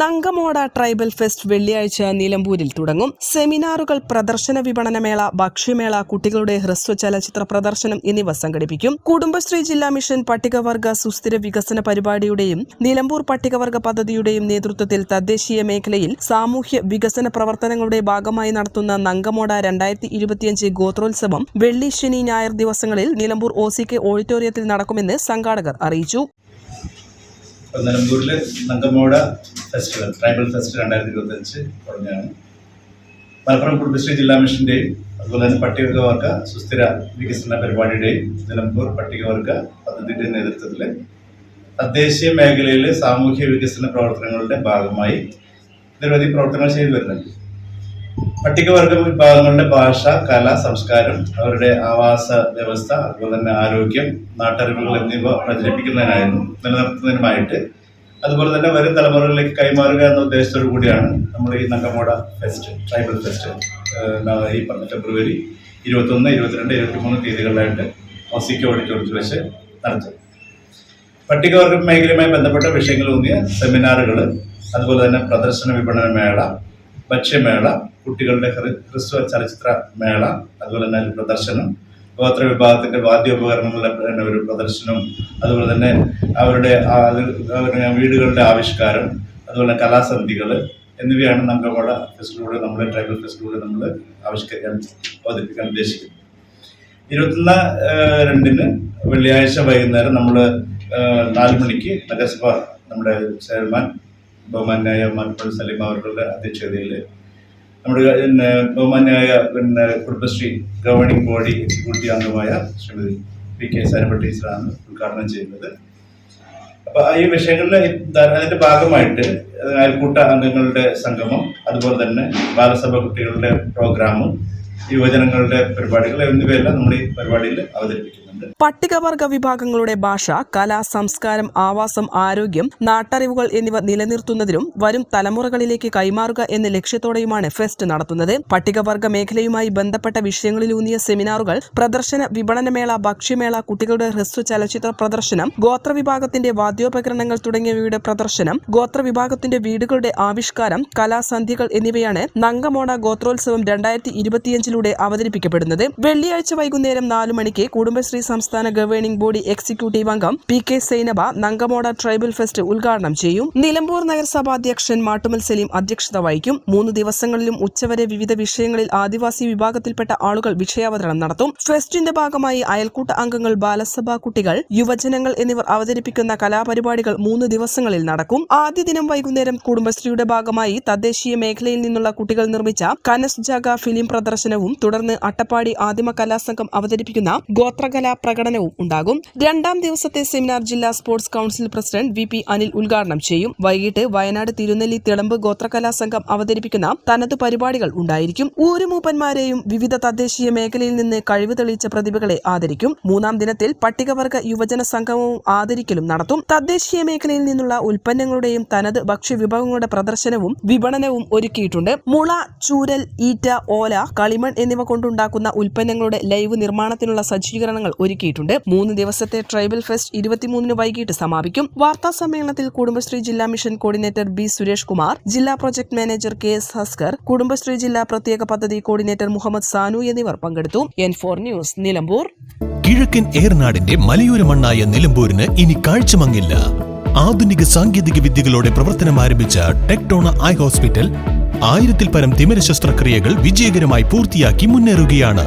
നങ്കമോട tribal fest വെള്ളിയാഴ്ച നിലമ്പൂരിൽ തുടങ്ങും. സെമിനാറുകൾ പ്രദർശന വിപണനമേള ഭക്ഷ്യമേള കുട്ടികളുടെ ഹ്രസ്വ ചലച്ചിത്ര പ്രദർശനം എന്നിവ സംഘടിപ്പിക്കും. കുടുംബശ്രീ ജില്ലാ മിഷൻ പട്ടികവർഗ സുസ്ഥിര വികസന പരിപാടിയുടെയും നിലമ്പൂർ പട്ടികവർഗ പദ്ധതിയുടെയും നേതൃത്വത്തിൽ തദ്ദേശീയ മേഖലയിൽ സാമൂഹ്യ വികസന പ്രവർത്തനങ്ങളുടെ ഭാഗമായി നടത്തുന്ന നങ്കമോട രണ്ടായിരത്തി ഇരുപത്തിയഞ്ച് ഗോത്രോത്സവം വെള്ളി ശനി ഞായർ ദിവസങ്ങളിൽ നിലമ്പൂർ ഒ സി കെ ഓഡിറ്റോറിയത്തിൽ നടക്കുമെന്ന് സംഘാടകർ അറിയിച്ചു. നിലമ്പൂരിൽ നങ്കമോട ഫെസ്റ്റിവൽ ട്രൈബൽ ഫെസ്റ്റ് രണ്ടായിരത്തി ഇരുപത്തഞ്ച് തുടങ്ങിയാണ് മലപ്പുറം കുടുംബശ്രീ ജില്ലാ മിഷന്റെയും അതുപോലെ തന്നെ പട്ടികവർഗ സുസ്ഥിര വികസന പരിപാടിയുടെയും നിലമ്പൂർ പട്ടികവർഗ പദ്ധതിയുടെ നേതൃത്വത്തിൽ തദ്ദേശീയ മേഖലയിലെ സാമൂഹ്യ വികസന പ്രവർത്തനങ്ങളുടെ ഭാഗമായി നിരവധി പ്രവർത്തനങ്ങൾ ചെയ്തു വരുന്നുണ്ട്. പട്ടികവർഗ വിഭാഗങ്ങളുടെ ഭാഷ കല സംസ്കാരം അവരുടെ ആവാസ വ്യവസ്ഥ അതുപോലെ തന്നെ ആരോഗ്യം നാട്ടറിവുകൾ എന്നിവ പ്രചരിപ്പിക്കുന്നതിനായിരുന്നു നിലനിർത്തുന്നതിനുമായിട്ട്. അതുപോലെ തന്നെ വരും തലമുറകളിലേക്ക് കൈമാറുക എന്ന ഉദ്ദേശത്തോടു കൂടിയാണ് നമ്മൾ ഈ നങ്കമോട ഫെസ്റ്റ് ട്രൈബൽ ഫെസ്റ്റ് ഈ പറഞ്ഞ ഫെബ്രുവരി ഇരുപത്തൊന്ന് ഇരുപത്തിരണ്ട് ഇരുപത്തിമൂന്ന് തീയതികളിലായിട്ട് ഒസിക്ക് ഓഡിറ്റോറിയത്തിൽ വെച്ച് നടത്തും. പട്ടികവർഗ മേഖലയുമായി ബന്ധപ്പെട്ട വിഷയങ്ങൾ തോന്നിയ സെമിനാറുകൾ അതുപോലെ തന്നെ പ്രദർശന വിപണന മേള ഭക്ഷ്യമേള കുട്ടികളുടെ ഹ്ര- ഹ്രസ്വ ചലച്ചിത്ര മേള അതുപോലെ തന്നെ പ്രദർശനം. ഗോത്ര വിഭാഗത്തിന്റെ വാദ്യോപകരണങ്ങളുടെ ഒരു പ്രദർശനം അതുപോലെ തന്നെ അവരുടെ വീടുകളുടെ ആവിഷ്കാരം അതുപോലെ കലാസന്ധികൾ എന്നിവയാണ് നങ്കമോട ഫെസ്റ്റിലൂടെ നമ്മുടെ ട്രൈബൽ ഫെസ്റ്റിലൂടെ നമ്മൾ ആവിഷ്കരിക്കാൻ അവതരിപ്പിക്കാൻ ഉദ്ദേശിക്കുന്നത്. ഇരുപത്തൊന്ന് ഏഹ്, രണ്ടിന് വെള്ളിയാഴ്ച വൈകുന്നേരം നമ്മൾ നാല് മണിക്ക് നഗരസഭ നമ്മുടെ ചെയർമാൻ ബഹുമാനായ മലപ്പുറം സലീം അവരുടെ അധ്യക്ഷതയിൽ നമ്മുടെ പിന്നെ ബഹുമാന്യായ പിന്നെ കുടുംബശ്രീ ഗവേണിംഗ് ബോഡി എക്സിക്യൂട്ടീവ് അംഗമായ ശ്രീമതി പി കെ സരപ്പ ടീച്ചറാണ് ഉദ്ഘാടനം ചെയ്യുന്നത്. അപ്പൊ ഈ വിഷയങ്ങളിൽ അതിന്റെ ഭാഗമായിട്ട് അയൽക്കൂട്ട അംഗങ്ങളുടെ സംഗമം അതുപോലെ തന്നെ ബാലസഭ കുട്ടികളുടെ പ്രോഗ്രാമും യുവജനങ്ങളുടെ പരിപാടികൾ എന്നിവയെല്ലാം നമ്മൾ ഈ പരിപാടിയിൽ അവതരിപ്പിക്കുന്നുണ്ട് പട്ടികവർഗ വിഭാഗങ്ങളുടെ ഭാഷ കല സംസ്കാരം ആവാസം ആരോഗ്യം നാട്ടറിവുകൾ എന്നിവ നിലനിർത്തുന്നതിനും വരും തലമുറകളിലേക്ക് കൈമാറുക എന്ന ലക്ഷ്യത്തോടെയുമാണ് ഫെസ്റ്റ് നടത്തുന്നത്. പട്ടികവർഗ മേഖലയുമായി ബന്ധപ്പെട്ട വിഷയങ്ങളിലൂന്നിയ സെമിനാറുകൾ പ്രദർശന വിപണനമേള ഭക്ഷ്യമേള കുട്ടികളുടെ ഹ്രസ്വ ചലച്ചിത്ര പ്രദർശനം ഗോത്രവിഭാഗത്തിന്റെ വാദ്യോപകരണങ്ങൾ തുടങ്ങിയവയുടെ പ്രദർശനം ഗോത്രവിഭാഗത്തിന്റെ വീടുകളുടെ ആവിഷ്കാരം കലാസന്ധികൾ എന്നിവയാണ് നങ്കമോണ ഗോത്രോത്സവം രണ്ടായിരത്തി ഇരുപത്തിയഞ്ചിലൂടെ അവതരിപ്പിക്കപ്പെടുന്നത്. വെള്ളിയാഴ്ച വൈകുന്നേരം നാലു മണിക്ക് കുടുംബശ്രീ സംസ്ഥാന ഗവേണിംഗ് ബോഡി എക്സിക്യൂട്ടീവ് അംഗം പി കെ സൈനബ നങ്കമോട ട്രൈബൽ ഫെസ്റ്റ് ഉദ്ഘാടനം ചെയ്യും. നിലമ്പൂർ നഗരസഭാ അധ്യക്ഷൻ മാട്ടുമൽ സലീം അധ്യക്ഷത വഹിക്കും. മൂന്ന് ദിവസങ്ങളിലും ഉച്ചവരെ വിവിധ വിഷയങ്ങളിൽ ആദിവാസി വിഭാഗത്തിൽപ്പെട്ട ആളുകൾ വിഷയാവതരണം നടത്തും. ഫെസ്റ്റിന്റെ ഭാഗമായി അയൽക്കൂട്ട അംഗങ്ങൾ ബാലസഭാ കുട്ടികൾ യുവജനങ്ങൾ എന്നിവർ അവതരിപ്പിക്കുന്ന കലാപരിപാടികൾ മൂന്ന് ദിവസങ്ങളിൽ നടക്കും. ആദ്യ ദിനം വൈകുന്നേരം കുടുംബശ്രീയുടെ ഭാഗമായി തദ്ദേശീയ മേഖലയിൽ നിന്നുള്ള കുട്ടികൾ നിർമ്മിച്ച കനസ് ജാഗ ഫിലിം പ്രദർശനവും തുടർന്ന് അട്ടപ്പാടി ആദിമ കലാസംഘം അവതരിപ്പിക്കുന്ന ഗോത്രകലാ പ്രകടനവും ഉണ്ടാകും. രണ്ടാം ദിവസത്തെ സെമിനാർ ജില്ലാ sports council president V P Anil ഉദ്ഘാടനം ചെയ്യും. വൈകിട്ട് വയനാട് തിരുനെല്ലി തിളമ്പ് ഗോത്രകലാ സംഘം അവതരിപ്പിക്കുന്ന തനത് പരിപാടികൾ ഉണ്ടായിരിക്കും. ഊരുമൂപ്പന്മാരെയും വിവിധ തദ്ദേശീയ മേഖലയിൽ നിന്ന് കഴിവ് തെളിയിച്ച പ്രതിഭകളെ ആദരിക്കും. മൂന്നാം ദിനത്തിൽ പട്ടികവർഗ യുവജന സംഗമവും ആദരിക്കലും നടത്തും. തദ്ദേശീയ മേഖലയിൽ നിന്നുള്ള ഉൽപ്പന്നങ്ങളുടെയും തനത് ഭക്ഷ്യവിഭവങ്ങളുടെ പ്രദർശനവും വിപണനവും ഒരുക്കിയിട്ടുണ്ട്. മുള ചൂരൽ ഈറ്റ ഓല കളിമൺ എന്നിവ കൊണ്ടുണ്ടാക്കുന്ന ഉൽപ്പന്നങ്ങളുടെ ലൈവ് നിർമ്മാണത്തിനുള്ള സജ്ജീകരണങ്ങൾ ഒരുക്കിയിട്ടുണ്ട്. മൂന്ന് ദിവസത്തെ ട്രൈബൽ ഫെസ്റ്റ് ഇരുപത്തിമൂന്നിന് വൈകിട്ട് സമാപിക്കും. വാർത്താ സമ്മേളനത്തിൽ കുടുംബശ്രീ ജില്ലാ mission coordinator B Suresh Kumar ജില്ലാ project manager K S Haskar Kudumbashree ജില്ലാ പ്രത്യേക പദ്ധതി കോർഡിനേറ്റർ മുഹമ്മദ് സാനു എന്നിവർ പങ്കെടുത്തു. N four news Nilambur. കിഴക്കൻ ഏർനാടിന്റെ മലയോര മണ്ണായ നിലമ്പൂരിന് ഇനി കാഴ്ചമങ്ങില്ല. ആധുനിക സാങ്കേതിക വിദ്യകളോടെ പ്രവർത്തനം ആരംഭിച്ച ടെക്ടോണ ഐ ഹോസ്പിറ്റൽ ആയിരത്തിൽ പരം തിമിര ശസ്ത്രക്രിയകൾ വിജയകരമായി പൂർത്തിയാക്കി മുന്നേറുകയാണ്.